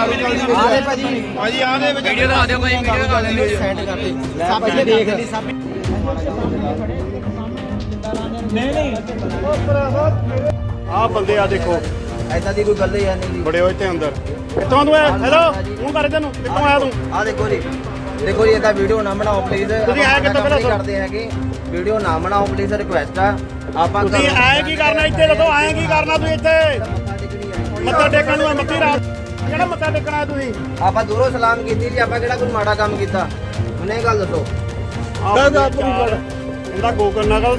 ਆ ਦੇ ਭਾਜੀ ਭਾਜੀ ਆ ਦੇ ਵਿੱਚ ਵੀਡੀਓ ਦਾ ਆਦਿਓ ਭਾਈ ਵੀਡੀਓ ਦਾ ਆਦਿਓ ਸੈਂਡ ਕਰਦੇ ਸਭ ਇਹ ਦੇਖ ਲਈ ਸਭ ਆ ਬੰਦੇ ਆ ਦੇਖੋ। ਐਦਾਂ ਦੀ ਕੋਈ ਗੱਲ ਹੀ ਨਹੀਂ ਬੜੇ ਹੋਏ ਤੇ ਅੰਦਰ। ਕਿੱਥੋਂ ਤੂੰ ਆਇਆ ਹੈਲੋ ਤੂੰ ਕਰ ਤੈਨੂੰ ਕਿੱਥੋਂ ਆਇਆ ਤੂੰ। ਆ ਦੇਖੋ ਜੀ। ਦੇਖੋ ਜੀ ਇਹਦਾ ਵੀਡੀਓ ਨਾ ਬਣਾਓ ਪਲੀਜ਼ ਤੁਸੀਂ ਆਏ ਕਿੱਥੋਂ ਪਹਿਲਾਂ? ਕਰਦੇ ਹੈਗੇ। ਵੀਡੀਓ ਨਾ ਬਣਾਓ ਪਲੀਜ਼ ਰਿਕੁਐਸਟ ਆ। ਆਪਾਂ ਤੁਸੀਂ ਆਏ ਕੀ ਕਰਨਾ ਇੱਥੇ? ਦੱਸੋ ਆਏ ਕੀ ਕਰਨਾ ਤੂੰ ਇੱਥੇ? ਮੱਥਾ ਟੇਕਣੀ ਨੂੰ ਮੱਥੀ ਰਾਤ ਕਿਹੜਾ ਮੱਥਾ ਟੇਕਣਾ ਹੈ ਤੁਸੀਂ? ਆਪਾਂ ਦੂਰੋਂ ਸਲਾਮ ਕੀਤੀ ਜੀ ਆਪਾਂ ਕਿਹੜਾ ਕੋਈ ਮਾੜਾ ਕੰਮ ਕੀਤਾ? ਮੈਨੂੰ ਇਹ ਗੱਲ ਦੱਸੋ। ਇਹਦਾ ਗੋਕਲ ਨਗਲ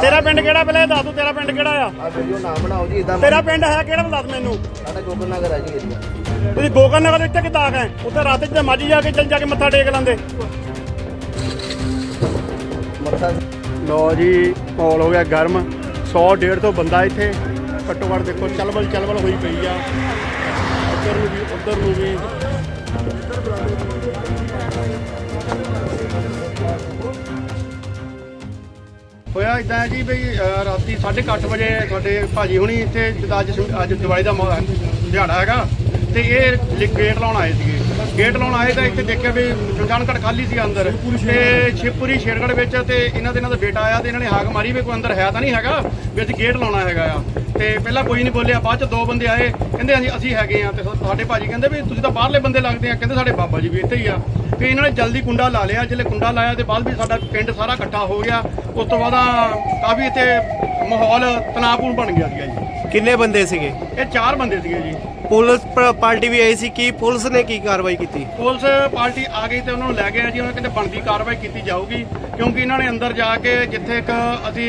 ਤੇਰਾ ਪਿੰਡ ਕਿਹੜਾ ਪਹਿਲਾਂ ਇਹ ਦੱਸ ਤੂੰ ਤੇਰਾ ਪਿੰਡ ਕਿਹੜਾ ਆ? ਆ ਵੀਡੀਓ ਨਾ ਬਣਾਓ ਜੀ ਇਦਾਂ ਤੇਰਾ ਪਿੰਡ ਹੈ ਕਿਹੜਾ ਦੱਸ ਮੈਨੂੰ। ਸਾਡਾ ਗੋਕਲ ਨਗਰ ਹੈ ਜੀ ਏਰੀਆ ਤੁਸੀਂ ਗੋਕਲ ਨਗਰ ਇੱਥੇ ਕਿੱਦਾਂ ਆ ਗਏ? ਉੱਥੇ ਰਾਤ ਚ ਮਾਜੀ ਜਾ ਕੇ ਚੱਲ ਜਾ ਕੇ ਮੱਥਾ ਟੇਕ ਲੈਂਦੇ। ਮੱਥਾ ਲੋ ਜੀ ਮਾਹੌਲ ਹੋ ਗਿਆ ਗਰਮ। 100 150 ਬੰਦਾ ਇੱਥੇ। ਘੱਟੋ ਘੱਟ ਦੇਖੋ ਚਲਬਲ ਚਲਬਲ ਹੋਈ ਪਈ ਆ। ਉੱਧਰ ਨੂੰ ਵੀ ਉੱਧਰ ਨੂੰ ਵੀ। ਹੋਇਆ ਇਦਾਂ ਹੈ ਜੀ ਬਈ ਅਹ, ਰਾਤੀ 8:30 ਵਜੇ ਤੁਹਾਡੇ ਭਾਜੀ ਹੁਣੀ ਇੱਥੇ ਜਿੱਦਾਂ ਅੱਜ ਅੱਜ ਦੀਵਾਲੀ ਦਾ ਮੌ- ਦਿਹਾੜਾ ਹੈਗਾ ਤੇ ਇਹ ਲਿ- ਗੇਟ ਲਾਉਣ ਆਏ ਸੀਗੇ। ਗੇਟ ਲਾਉਣ ਆਏ ਤਾਂ ਇੱਥੇ ਦੇਖਿਆ ਵੀ ਸ਼ਮਸ਼ਾਨਘਾਟ ਖਾਲੀ ਸੀ ਅੰਦਰ ਤੇ ਸ਼ਿਵਪੁਰੀ ਸ਼ੇਰਗੜ ਵਿੱਚ ਤੇ ਇਹਨਾਂ ਦੇ ਇਹਨਾਂ ਦਾ ਬੇਟਾ ਆਇਆ ਤੇ ਇਹਨਾਂ ਨੇ ਹਾਕ ਮਾਰੀ ਵੀ ਕੋਈ ਅੰਦਰ ਹੈ ਤਾਂ ਨਹੀਂ ਹੈਗਾ ਵੀ ਅਸੀਂ ਗੇਟ ਲਾਉਣਾ ਹੈਗਾ ਆ। ਤੇ ਪਹਿਲਾਂ ਕੋਈ ਨਹੀਂ ਬੋਲਿਆ ਬਾਅਦ ਚ ਦੋ ਬੰਦੇ ਆਏ ਕਹਿੰਦੇ ਅਸੀਂ ਅਸੀਂ ਹੈਗੇ ਆ ਤੇ ਸਾਡੇ ਭਾਜੀ ਕਹਿੰਦੇ ਵੀ ਤੁਸੀਂ ਤਾਂ ਬਾਹਰਲੇ ਬੰਦੇ ਲੱਗਦੇ ਆ ਕਹਿੰਦੇ ਸਾਡੇ ਬਾਬਾ ਜੀ ਵੀ ਇੱਥੇ ਹੀ ਆ। ਫਿਰ ਇਹਨਾਂ ਨੇ ਜਲਦੀ ਕੁੰਡਾ ਲਾ ਲਿਆ ਜਿਹੜੇ ਕੁੰਡਾ ਲਾਇਆ ਤੇ ਬਾਅਦ ਵੀ ਸਾਡਾ ਪਿੰਡ ਸਾਰਾ ਇਕੱਠਾ ਹੋ ਗਿਆ। ਉਸ ਤੋਂ ਬਾਅਦ ਕਾਫੀ ਇੱਥੇ ਮਾਹੌਲ ਤਣਾਅਪੂਰਨ ਬਣ ਗਿਆ ਸੀਗਾ ਜੀ। ਕਿੰਨੇ ਬੰਦੇ ਸੀਗੇ? ਇਹ ਚਾਰ ਬੰਦੇ ਸੀਗੇ ਜੀ। ਪੁਲਿਸ ਪ- ਪਾਰਟੀ ਵੀ ਆਈ ਸੀ ਕੀ ਪੁਲਿਸ ਨੇ ਕੀ ਕਾਰਵਾਈ ਕੀਤੀ? ਪੁਲਿਸ ਪਾਰਟੀ ਆ ਗਈ ਤੇ ਉਹਨਾਂ ਨੂੰ ਲੈ ਗਏ ਜੀ ਉਹਨਾਂ ਕਹਿੰਦੇ ਬਣਦੀ ਕਾਰਵਾਈ ਕੀਤੀ ਜਾਊਗੀ ਕਿਉਂਕਿ ਇਹਨਾਂ ਨੇ ਅੰਦਰ ਜਾ ਕੇ ਜਿੱਥੇ ਇੱਕ ਅਸੀਂ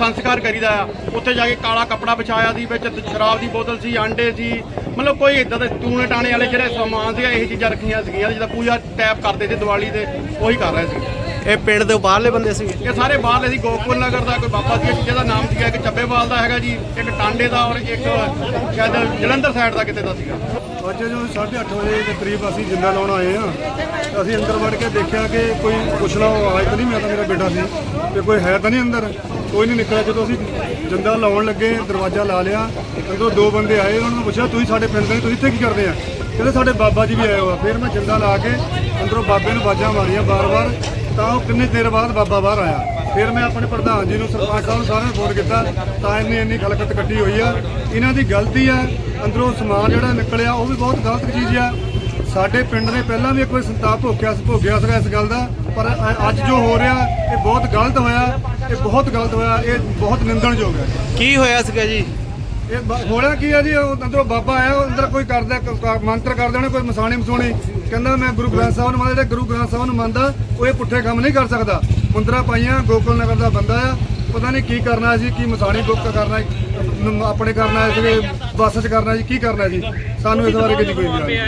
ਸੰਸਕਾਰ ਕਰੀਦਾ ਆ। ਉੱਥੇ ਜਾ ਕੇ ਕਾਲਾ ਕੱਪੜਾ ਵਿਛਾਇਆ ਸੀ, ਵਿੱਚ ਸ਼ਰਾਬ ਦੀ ਬੋਤਲ ਸੀ, ਆਂਡੇ ਸੀ। ਮਤਲਬ ਕੋਈ ਇਦਾਂ ਦੇ ਟੂਣੇ ਟਾਣੇ ਵਾਲੇ ਜਿਹੜੇ ਸਮਾਨ ਸੀਗਾ, ਇਹ ਚੀਜ਼ਾਂ ਰੱਖੀਆਂ ਸੀਗੀਆਂ, ਜਿੱਦਾਂ ਪੂਜਾ ਟੈਪ ਕਰਦੇ ਸੀ ਦੀਵਾਲੀ 'ਤੇ, ਉਹੀ ਕਰ ਰਹੇ ਸੀ। ਇਹ ਪਿੰਡ ਦੇ ਬਾਹਰਲੇ ਬੰਦੇ ਸੀਗੇ ਇਹ ਸਾਰੇ ਬਾਹਰਲੇ ਸੀ ਗੋਕੁਲ ਨਗਰ ਦਾ ਕੋਈ ਬਾਬਾ ਜੀ ਜਿਹਦਾ ਨਾਮ ਸੀਗਾ ਇੱਕ ਚੱਬੇਵਾਲ ਦਾ ਹੈਗਾ ਜੀ ਇੱਕ ਟਾਂਡੇ ਦਾ ਔਰ ਇੱਕ ਸ਼ਾਇਦ ਜਲੰਧਰ ਸਾਈਡ ਦਾ ਕਿਤੇ ਦਾ ਸੀਗਾ। ਅੱਜ ਜੋ 8:30 ਵਜੇ ਦੇ ਕਰੀਬ ਅਸੀਂ ਜਿੰਦਾ ਲਾਉਣ ਆਏ ਆ ਅਸੀਂ ਅੰਦਰ ਵੜ ਕੇ ਦੇਖਿਆ ਕਿ ਕੋਈ ਪੁੱਛਣਾ ਆਵਾਜ਼ ਤਾਂ ਨਹੀਂ ਮੈਂ ਤਾਂ ਮੇਰਾ ਬੇਟਾ ਸੀ ਤੇ ਕੋਈ ਹੈ ਤਾਂ ਨਹੀਂ ਅੰਦਰ ਕੋਈ ਨਹੀਂ ਨਿਕਲਿਆ। ਜਦੋਂ ਅਸੀਂ ਜਿੰਦਾ ਲਾਉਣ ਲੱਗੇ ਦਰਵਾਜ਼ਾ ਲਾ ਲਿਆ ਅੰਦਰੋਂ ਦੋ ਬੰਦੇ ਆਏ ਉਹਨਾਂ ਨੂੰ ਪੁੱਛਿਆ ਤੁਸੀਂ ਸਾਡੇ ਪਿੰਡ ਦੇ ਨਹੀਂ, ਤੁਸੀਂ ਇੱਥੇ ਕੀ ਕਰਦੇ ਆ? ਕਹਿੰਦੇ ਸਾਡੇ ਬਾਬਾ ਜੀ ਵੀ ਆਏ ਹੋਆ ਫਿਰ ਮੈਂ ਜਿੰਦਾ ਲਾ ਕੇ ਅੰਦਰੋਂ ਬਾਬੇ ਨੂੰ ਆਵਾਜ਼ਾਂ ਮਾਰੀਆਂ ਬਾਰ-ਬਾਰ ਤਾਂ ਉਹ ਕਿੰਨੇ ਦੇਰ ਬਾਅਦ ਬਾਬਾ ਬਾਹਰ ਆਇਆ। ਫਿਰ ਮੈਂ ਆਪਣੇ ਪ੍ਰਧਾਨ ਜੀ ਨੂੰ ਸਰਪੰਚ ਸਾਹਿਬ ਨੂੰ ਸਾਰਿਆਂ ਨੂੰ ਫੋਨ ਕੀਤਾ, ਤਾਂ ਇੰਨੀ ਇੰਨੀ ਖਲਕਤ ਕੱਢੀ ਹੋਈ ਆ। ਇਹਨਾਂ ਦੀ ਗਲਤੀ ਆ, ਅੰਦਰੋਂ ਸਮਾਨ ਜਿਹੜਾ ਨਿਕਲਿਆ, ਉਹ ਵੀ ਬਹੁਤ ਗਲਤ ਚੀਜ਼ ਆ। ਸਾਡੇ ਪਿੰਡ ਨੇ ਪਹਿਲਾਂ ਵੀ ਇੱਕ ਵਾਰ ਸੰਤਾਪ ਭੋਗਿਆ ਸੀ ਭੋਗਿਆ ਸੀਗਾ ਇਸ ਗੱਲ ਦਾ, ਪਰ ਅੱਜ ਜੋ ਹੋ ਰਿਹਾ, ਇਹ ਬਹੁਤ ਗਲਤ ਹੋਇਆ, ਇਹ ਬਹੁਤ ਗਲਤ ਹੋਇਆ, ਇਹ ਬਹੁਤ ਨਿੰਦਣਯੋਗ ਹੈ। ਕੀ ਹੋਇਆ ਸੀਗਾ ਜੀ? ਇਹ ਬ- ਹੋਣਾ ਕੀ ਆ ਜੀ? ਉਹ ਅੰਦਰੋਂ ਬਾਬਾ ਆਇਆ ਉਹ ਅੰਦਰ ਕੋਈ ਕਰਦਾ ਕ- ਕ- ਮੰਤਰ ਕਰਦੇ ਹੋਣੇ ਕੋਈ ਮਸਾਣੀ ਮਸੂਣੀ। ਕਹਿੰਦਾ ਮੈਂ ਗੁਰੂ ਗ੍ਰੰਥ ਸਾਹਿਬ ਨੂੰ ਮੰਨਦਾ ਜਿਹੜਾ ਗੁਰੂ ਗ੍ਰੰਥ ਸਾਹਿਬ ਨੂੰ ਮੰਨਦਾ ਉਹ ਇਹ ਪੁੱਠੇ ਕੰਮ ਨਹੀਂ ਕਰ ਸਕਦਾ। ਮੁੰਦਰਾ ਪਾਈਆਂ ਗੋਕੁਲ ਨਗਰ ਦਾ ਬੰਦਾ ਆ ਪਤਾ ਨਹੀਂ ਕੀ ਕਰਨਾ ਸੀ ਕੀ ਮਸਾਣੀ ਬੁੱਕ ਕਰਨਾ ਸੀ, ਨ- ਆਪਣੇ ਕਰਨਾ ਸੀ ਬੱਸ 'ਚ ਕਰਨਾ ਸੀ ਕੀ ਕਰਨਾ ਸੀ ਸਾਨੂੰ ਇਸ ਬਾਰੇ ਕੋਈ ਕੋਈ ਨਹੀਂ।